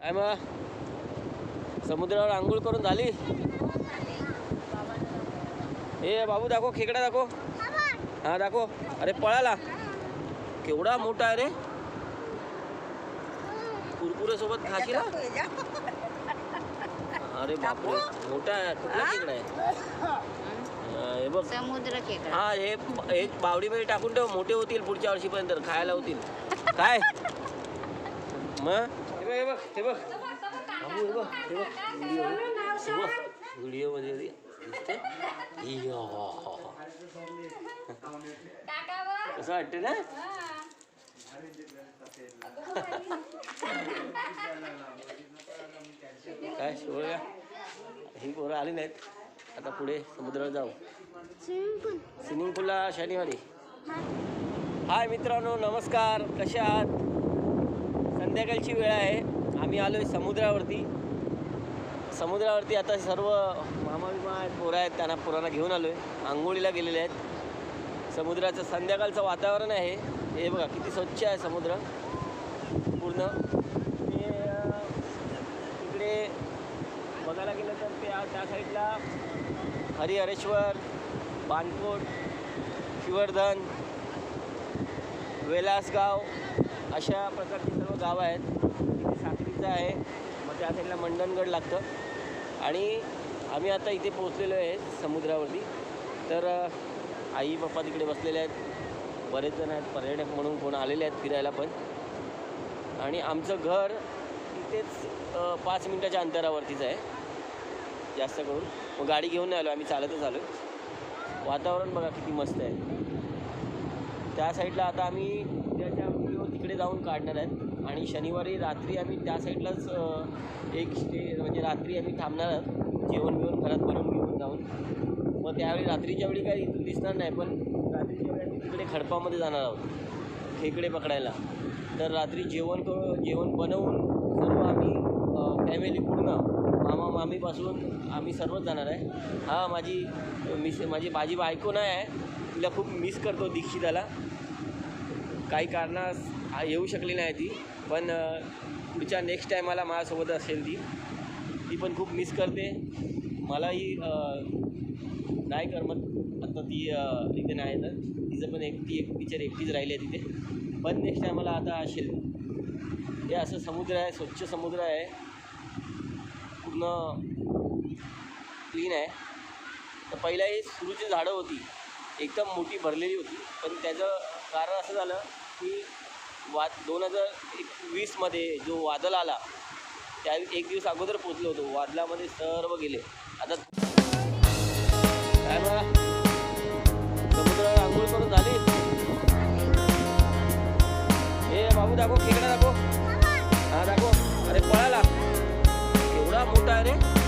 काय मग? समुद्रावर आंघोळ करून झाली? ए बाबू दाखव खेकडा दाखव. हा दाखव. अरे पळाला. केवढा मोठा आहे रे. कुरकुरे सोबत खाशील? अरे बापरे मोठा आहे कुठला खेकडा आहे? हा, हे बघ. समुद्र खेकडा. हा हे हे बावडीमध्ये टाकून ठेव मोठे होतील पुढच्या वर्षीपर्यंत खायला होतील. काय? मग? बघ हे बघ हे बघ. बाबू, हे बघ हे बघ. व्हिडिओ. हे बघ. व्हिडिओमध्ये दिसते. कसं वाटते ना? काय शिवया ही पोरं आली नाहीत. आता पुढे समुद्रावर जाऊ. स्विमिंग पूलला शनिवारी. हाय मित्रांनो नमस्कार. कसे आहात? संध्याकाळची वेळ आहे. आम्ही आलो आहे समुद्रावरती. समुद्रावरती आता सर्व मामाभिमा आहेत पोरं आहेत त्यांना पोरांना घेऊन आलो आहे आंघोळीला गेलेले आहेत. समुद्राचं संध्याकाळचं वातावरण आहे. हे बघा किती स्वच्छ आहे समुद्र. पूर्ण. ते तिकडे बघायला गेलं तर ते त्या साईडला हरिहरेश्वर बानकोट शिवर्धन वेलासगाव अशा प्रकारची सर्व गावं आहेत. इथे साक्रीचं आहे. म्हणजे मग त्या साईडला मंडणगड लागतं. आणि आम्ही आता इथे पोहोचलेलो आहे समुद्रावरती. तर आई पप्पा तिकडे बसलेले आहेत. बरेच जण आहेत. पर्यटक म्हणून कोण आलेले आहेत फिरायला पण. आणि आमचं घर इथेच पाच मिनटाच्या अंतरावरतीच आहे. जास्त करून. मग गाडी घेऊन नाही आलो आम्ही. चालतच आलो. वातावरण बघा किती मस्त आहे. त्या साईडला आता आम्ही उद्याच्या व्हिडिओ तिकडे जाऊन काढणार आहेत. आणि शनिवारी रात्री आम्ही त्या साईडलाच एक स्टे म्हणजे रात्री आम्ही थांबणार आहोत. जेवण बिवण घरात बनवून घेऊन जाऊन. मग त्यावेळी रात्रीच्या वेळी काही इथून दिसणार नाही पण रात्रीच्या वेळी आम्ही तिकडे खडपामध्ये जाणार आहोत खेकडे पकडायला. तर रात्री जेवण करू जेवण बनवून सर्व आम्ही फॅमिली पूर्ण मामा मामीपासून आम्ही सर्वच जाणार आहे. हा माझी मिस माझी माझी बायको नाही आहे. तिला खूप मिस करतो दीक्षिताला. काही कारणास आ- येऊ शकली नाही ती. पण पुढच्या नेक्स्ट टायमाला माझ्यासोबत असेल ती ती पण खूप मिस करते. मलाही नाही नाही करमत आता ती इथे नाही तर तिचं पण एक ती एक पिक्चर एकटीच राहिली आहे तिथे. पण नेक्स्ट टायमाला आता असेल. हे असं समुद्र आहे स्वच्छ समुद्र आहे. पूर्ण क्लीन आहे. तर पहिला ही सुरूची झाडं होती. एकदम मोठी भरलेली होती. पण त्याचं कारण असं झालं की वा दोन हजार एक वीसमध्ये जो वादळ आला त्या एक दिवस अगोदर पोचलो होतो. वादळामध्ये सर्व गेले. आता काय समुद्र आंघोळ करून झाली. हे बाबू दाखव खेकडा दाखव. हा दाखव. अरे पळाला. एवढा मोठा आहे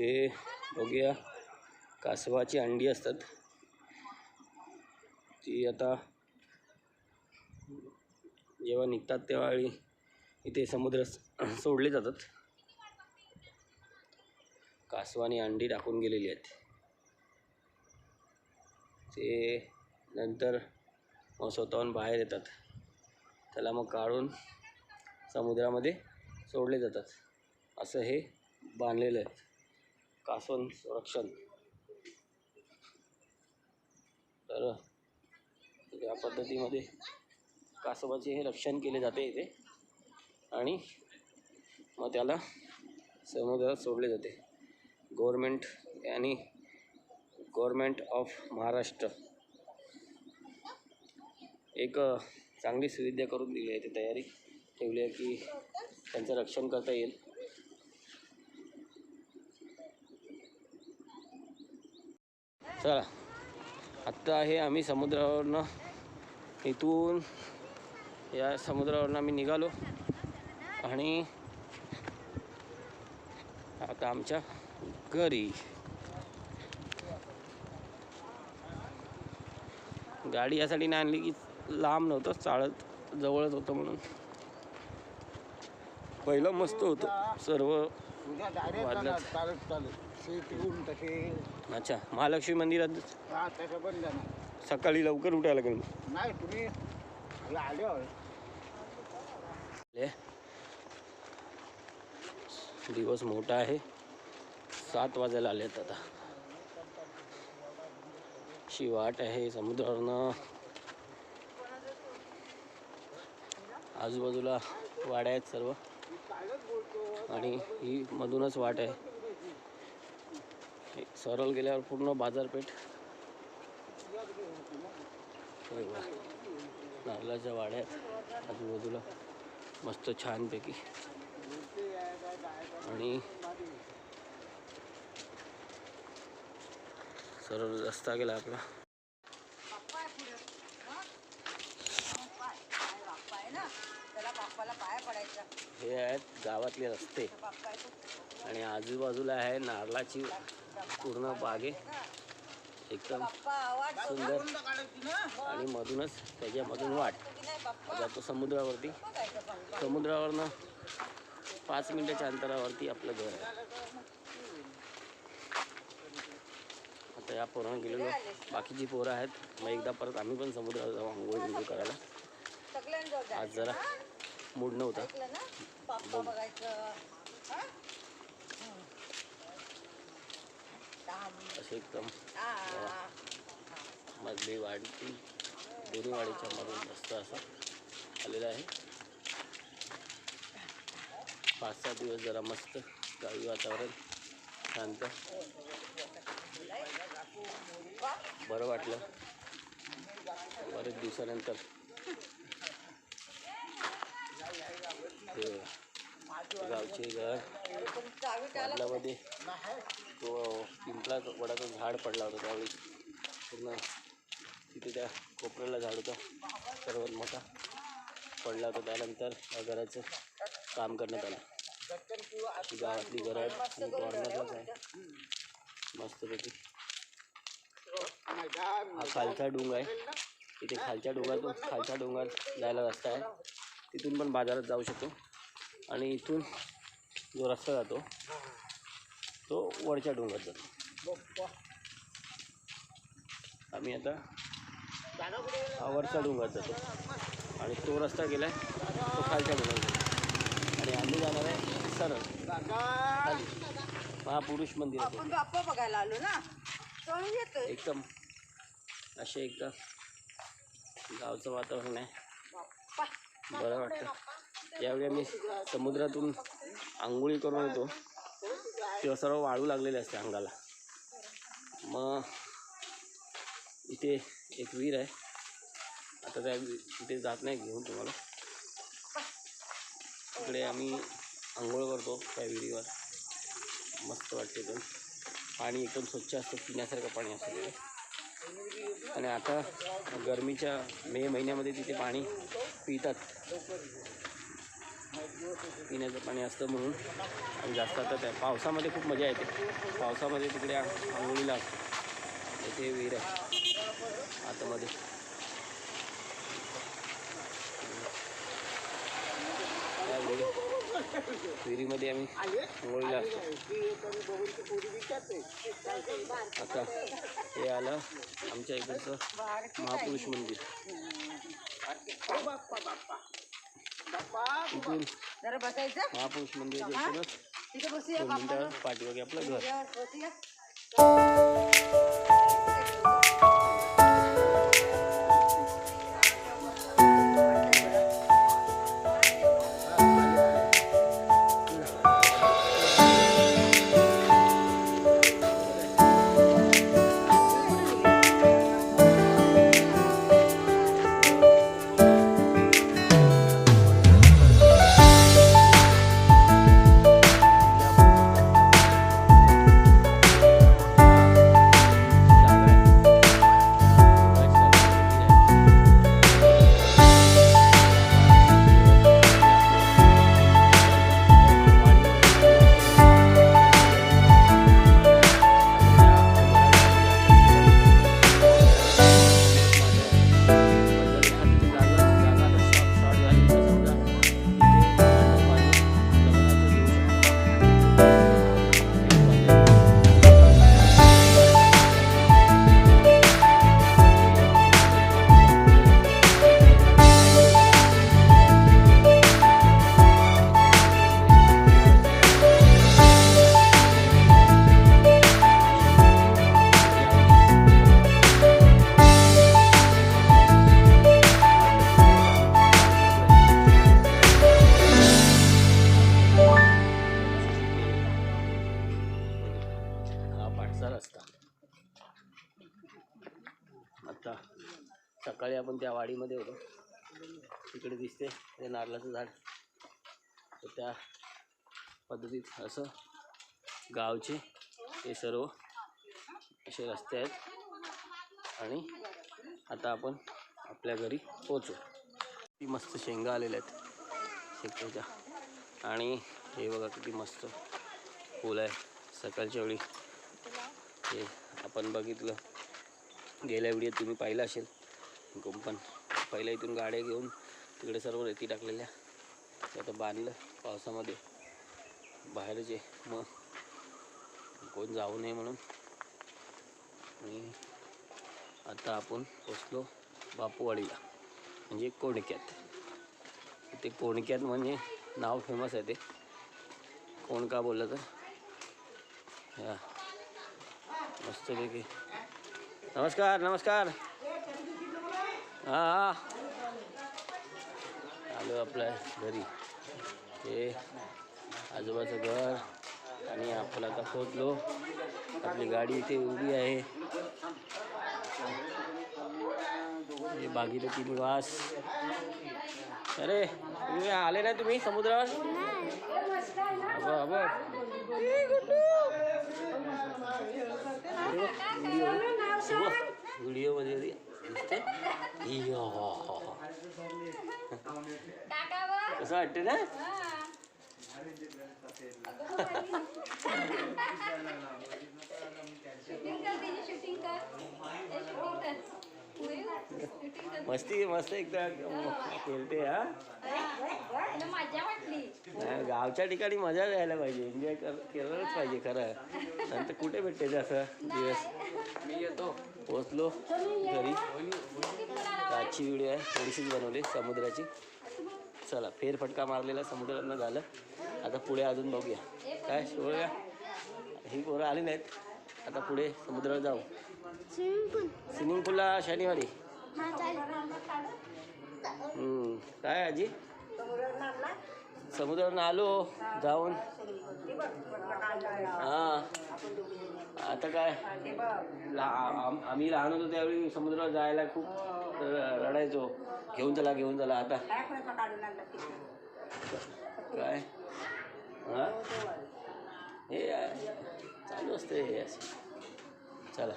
इथे बघूया. कासवाची अंडी असतात. ती आता जेव्हा निघतात तेव्हा इथे समुद्र सोडले जातात. कासवाने अंडी टाकून गेलेली आहेत. ते नंतर मग स्वतःहून बाहेर येतात. त्याला मग काढून समुद्रामध्ये सोडले जातात. असं हे बांधलेलं आहे. कासवन संरक्षण. तर या पद्धतीमध्ये कासवाचे हे रक्षण केले जाते इथे. आणि मग त्याला समुद्रात सोडले जाते. गव्हर्मेंट आणि गव्हर्मेंट ऑफ महाराष्ट्र. एक चांगली सुविधा करून दिली आहे ती तयारी. ठेवली आहे की त्यांचं रक्षण करता येईल. चला. आत्ता आहे आम्ही समुद्रावरनं. इथून या समुद्रावरनं आम्ही निघालो. आणि आता आमच्या घरी. गाडी यासाठी नाही आणली की लांब नव्हतं चालत जवळच होतं म्हणून. पहिलं मस्त होतं. सर्व उद्या वाजलं. अच्छा महालक्ष्मी मंदिरात हा तसं सकाळी लवकर उठायला लागेल. नाही तुम्ही मला आल्यावर ले. दिवस मोठा आहे. सात वाजायला आलेत आता. अशी वाट आहे समुद्रावरनं. आजूबाजूला वाड्या आहेत सर्व. आणि ही मधूनच वाट आहे. सरळ गेल्यावर पूर्ण बाजारपेठ. नारळाच्या वाड्या आहेत आजूबाजूला मस्त छानपैकी. आणि सरळ रस्ता गेला आपला. हे आहेत गावातले रस्ते. आणि आजूबाजूला आहे नारळाची पूर्ण बागे. एकदम बाप्पा आवाज सुंदर. आणि मधूनच त्याच्यामधून वाट. जातो समुद्रावरती. समुद्रावरनं पाच मिनिटाच्या अंतरावरती आपलं घर आहे. आता या पोरानं गेलेलो. बाकीची पोरं आहेत. मग एकदा परत आम्ही पण समुद्रावर जाऊ आंघोळ बिंघोळ करायला. आज जरा मूड नव्हता ऐकलं ना बाप्पा बघायचं हा? हं. दहा- असे एकदम मधली वाढती दोन्ही वाडीच्या मधून रस्ता असा आलेला आहे. पाच सहा दिवस जरा मस्त गावी वातावरण शांत. बरं वाटलं. बरेच दिवसानंतर. गावचे घर पण तो पिंपळा वडाचं झाड पडला होता त्यावेळी. पूर्ण तिथे त्या कोपऱ्याला झाड होतं. सर्वात मोठा पडला होता त्यानंतर या घराचं काम करण्यात आलं. गावातली घरं आहेत. कॉर्नरलाच आहे. मस्तपैकी. हा खालचा डोंगर आहे. इथे खालच्या डोंगरातून खालच्या डोंगर जायला रस्ता आहे. तिथून पण बाजारात जाऊ शकतो. आणि इथून जो रस्ता जातो तो वरच्या डोंगरात जातो. आम्ही आता वरच्या डोंगरात जातो. आणि तो रस्ता गेला आहे तो खालच्या डोंगरात जातो आणि आम्ही जाणार आहे सरळ. खाली. महापुरुष मंदिर बघायला आलो ना? एकदम. असे एकदम गावचं वातावरण आहे. बरं वाटतं. यावेळी आम्ही समुद्रातून आंघोळी करून येतो. तेव्हा सर्व वाळू लागलेले असते अंगाला. मग इथे एक विहीर आहे. आता त्या इथे तिथे जात नाही घेऊन तुम्हाला. तिकडे आम्ही आंघोळ करतो त्या विहिरीवर. मस्त वाटते एकदम. पाणी एकदम स्वच्छ असतं पिण्यासारखं पाणी असतं तिथे. आणि आता गरमीच्या मे महिन्यामध्ये तिथे पाणी पितात. पिण्याचं पाणी असतं म्हणून. आणि जास्त आता त्या पावसामध्ये खूप मजा येते. पावसामध्ये तिकडे आंघोळीला असतो. इथे विहीर आहे. आतमध्ये. विहिरीमध्ये आम्ही आंघोळीला असतो. आता हे आलं आमच्या इकडचं महापुरुष मंदिर. जरा बसायचं. महापुरुष मंदिर पाठीमागे आपलं घर. सकाळी आपण त्या वाडीमध्ये होतो. तिकडे दिसते. ते नारळाचं झाड. तर त्या पद्धतीत असं गावचे हे सर्व असे रस्ते आहेत. आणि आता आपण आपल्या घरी पोचू ती मस्त शेंगा आलेल्या आहेत. शेकड्याच्या. आणि हे बघा किती मस्त फूल आहे. सकाळच्या वेळी हे आपण बघितलं. गेल्या व्हिडिओत तुम्ही पाहिलं असेल. पण. पहिल्या इथून गाड्या घेऊन तिकडे सर्व रेती टाकलेल्या. आता बांधलं पावसामध्ये. बाहेरचे मग कोण जाऊ नये म्हणून. आणि आता आपण पोचलो बापूवाडीला. म्हणजे कोणक्यात ते कोणक्यात म्हणजे नाव फेमस आहे ते. कोण का बोललं तर? या मस्तपैकी. नमस्कार नमस्कार. हां. आलो आपल्या घरी. हे आजोबाचं घर आणि आपण आता पोचलो आपली गाडी इथे उभी आहे. हे भागीरथी निवास अरे तुम्ही आले ना तुम्ही समुद्रावर? अबो अबो. व्हिडिओ. मध्ये दिसते. कसं वाटते ना? मस्ती मस्त एकदम. खेळते हा? मजा वाटली नाही, गावच्या ठिकाणी मजा यायला पाहिजे. एन्जॉय कर केलंच पाहिजे खरं. नंतर कुठे भेटते असं? दिवस. मी येतो. पोचलो घरी. आजची व्हिडिओ आहे. थोडीशीच बनवली समुद्राची. चला फेरफटका मारलेला समुद्रातनं झालं. आता पुढे अजून बघूया. काय शोधूया ही पोरं आली नाहीत. आता पुढे समुद्रावर जाऊ. स्विमिंग पूलला शनिवारी हम्म. काय आजी? समुद्रावरून आलो जाऊन. हां. आता काय? आम- आम्ही लहान होतो त्यावेळी समुद्रावर जायला खूप र- रडायचो. घेऊन चला घेऊन चला आता. काय? हां? हे आहे. चालू असते हे असं. चला.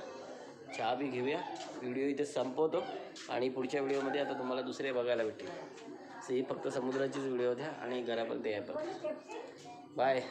चहा बी घेऊया. व्हिडिओ इथे संपवतो. आणि पुढच्या व्हिडिओमध्ये आता तुम्हाला दुसरे बघायला भेटेल ही फक्त समुद्राचीच व्हिडिओ द्या आणि घरापर्यंत यायपर्यंत बाय.